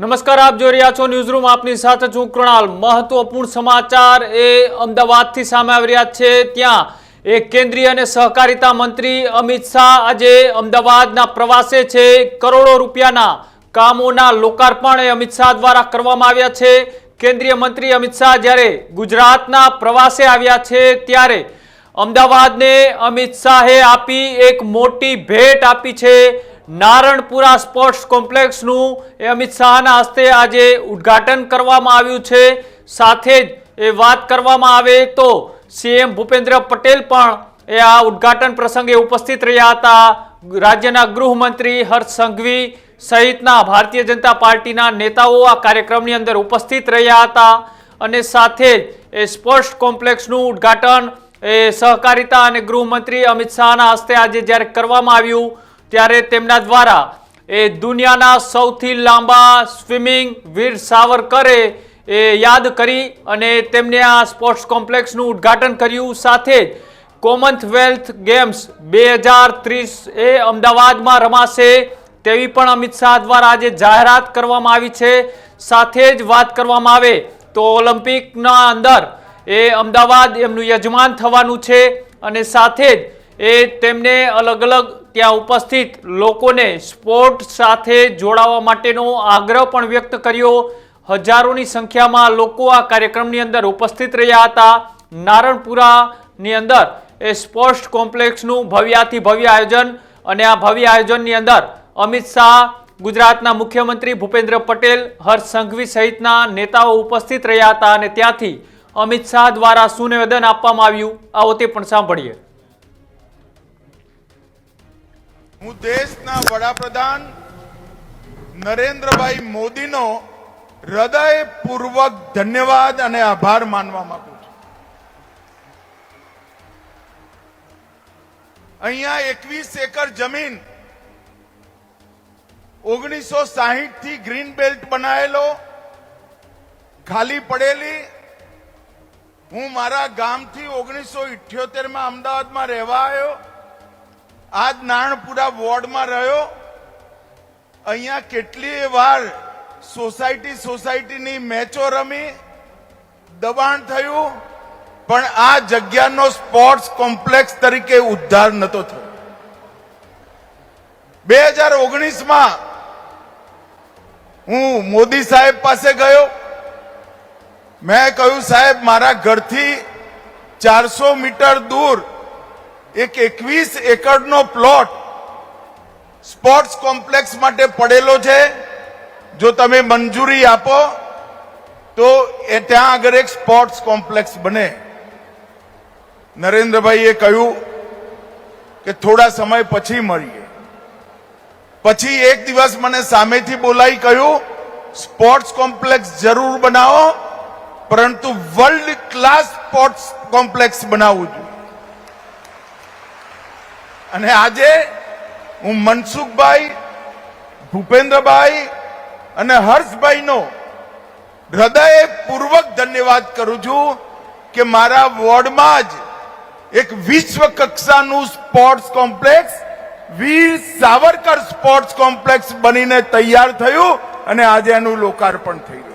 નમસ્કાર, આપ જોઈ રહ્યા છો ન્યૂઝ રૂમ આપની સાથે છું કૃણાલ. મહત્વપૂર્ણ સમાચાર એ અમદાવાદથી સામે આવી રહ્યા છે. ત્યાં એક કેન્દ્રીય અને સહકારિતા મંત્રી અમિત શાહ આજે અમદાવાદના પ્રવાસે છે. કરોડો રૂપિયાના કામોના લોકાર્પણ એ અમિત શાહ દ્વારા કરવામાં આવ્યા છે. કેન્દ્રીય મંત્રી અમિત શાહ જ્યારે ગુજરાતના પ્રવાસે આવ્યા છે ત્યારે અમદાવાદને અમિત શાહે આપી એક મોટી ભેટ આપી છે. નારણપુરા સ્પોર્ટ્સ કોમ્પ્લેક્સનું એ અમિત શાહના હસ્તે આજે ઉદ્ઘાટન કરવામાં આવ્યું છે. સાથે જ એ વાત કરવામાં આવે તો સીએમ ભૂપેન્દ્ર પટેલ પણ એ આ ઉદ્ઘાટન પ્રસંગે ઉપસ્થિત રહ્યા હતા. રાજ્યના ગૃહમંત્રી હર્ષ સંઘવી સહિતના ભારતીય જનતા પાર્ટીના નેતાઓ આ કાર્યક્રમની અંદર ઉપસ્થિત રહ્યા હતા અને સાથે જ એ સ્પોર્ટ્સ કોમ્પ્લેક્સનું ઉદ્ઘાટન એ સહકારિતા અને ગૃહમંત્રી અમિત શાહના હસ્તે આજે જ્યારે કરવામાં આવ્યું ત્યારે તેમના દ્વારા એ દુનિયાના સૌથી લાંબા સ્વિમિંગ વીર સાવરકરે એ યાદ કરી અને તેમને આ સ્પોર્ટ્સ કોમ્પ્લેક્સનું ઉદ્ઘાટન કર્યું. સાથે જ કોમનવેલ્થ ગેમ્સ બે હજાર ત્રીસ એ અમદાવાદમાં રમાશે તેવી પણ અમિત શાહ દ્વારા આજે જાહેરાત કરવામાં આવી છે. સાથે જ વાત કરવામાં આવે તો ઓલિમ્પિકના અંદર એ અમદાવાદ એમનું યજમાન થવાનું છે અને સાથે જ એ તેમને અલગ અલગ ત્યાં ઉપસ્થિત લોકોને સ્પોર્ટ સાથે જોડાવા માટેનો આગ્રહ પણ વ્યક્ત કર્યો. હજારોની સંખ્યામાં લોકો આ કાર્યક્રમની અંદર ઉપસ્થિત રહ્યા હતા. નારણપુરાની અંદર એ સ્પોર્ટ્સ કોમ્પ્લેક્સનું ભવ્યાથી ભવ્ય આયોજન અને આ ભવ્ય આયોજનની અંદર અમિત શાહ, ગુજરાતના મુખ્યમંત્રી ભૂપેન્દ્ર પટેલ, હર્ષ સંઘવી સહિતના નેતાઓ ઉપસ્થિત રહ્યા હતા અને ત્યાંથી અમિત શાહ દ્વારા સુનિવેદન આપવામાં આવ્યું. આવો તે પણ સાંભળીએ. હું દેશના વડાપ્રધાન નરેન્દ્રભાઈ મોદીનો હૃદયપૂર્વક ધન્યવાદ અને આભાર માનવા માંગુ છું. અહીંયા એકવીસ એકર જમીન ઓગણીસો સાહીઠથી ગ્રીન બેલ્ટ બનાવેલો ખાલી પડેલી. હું મારા ગામથી ઓગણીસો ઇઠ્યોતેરમાં અમદાવાદમાં રહેવા આવ્યો. આજ નારણપુરા વોર્ડમાં રહ્યો. અહીંયા કેટલીય વાર સોસાયટી સોસાયટીની મેચો રમી, દબાણ થયું, પણ આ જગ્યાનો સ્પોર્ટ્સ કોમ્પ્લેક્સ તરીકે ઉદ્ધાર નતો થયો. બે હજાર ઓગણીસમાં હું મોદી સાહેબ પાસે ગયો. મેં કહ્યું, સાહેબ, મારા ઘરથી ચારસો મીટર દૂર એક એકવીસ એકરનો પ્લોટ સ્પોર્ટ્સ કોમ્પ્લેક્સ માટે પડેલો છે. જો તમે મંજૂરી આપો, તો એ ત્યાં આગળ એક સ્પોર્ટ્સ કોમ્પ્લેક્સ બને. નરેન્દ્રભાઈએ કહ્યું કે થોડા સમય પછી મળીએ. પછી એક દિવસ મને સામેથી બોલાઈ કહ્યું સ્પોર્ટ્સ કોમ્પ્લેક્સ જરૂર બનાવો, પરંતુ વર્લ્ડ ક્લાસ સ્પોર્ટ્સ કોમ્પ્લેક્સ બનાવવું જોઈએ. અને આજે હું મનસુખભાઈ, ભૂપેન્દ્રભાઈ અને હર્ષભાઈનો હૃદયપૂર્વક ધન્યવાદ કરું છું કે મારા વોર્ડમાં જ એક વિશ્વ કક્ષાનું sports complex, Veer Savarkar sports complex બનીને તૈયાર થયું અને આજે એનું લોકાર્પણ રહ્યું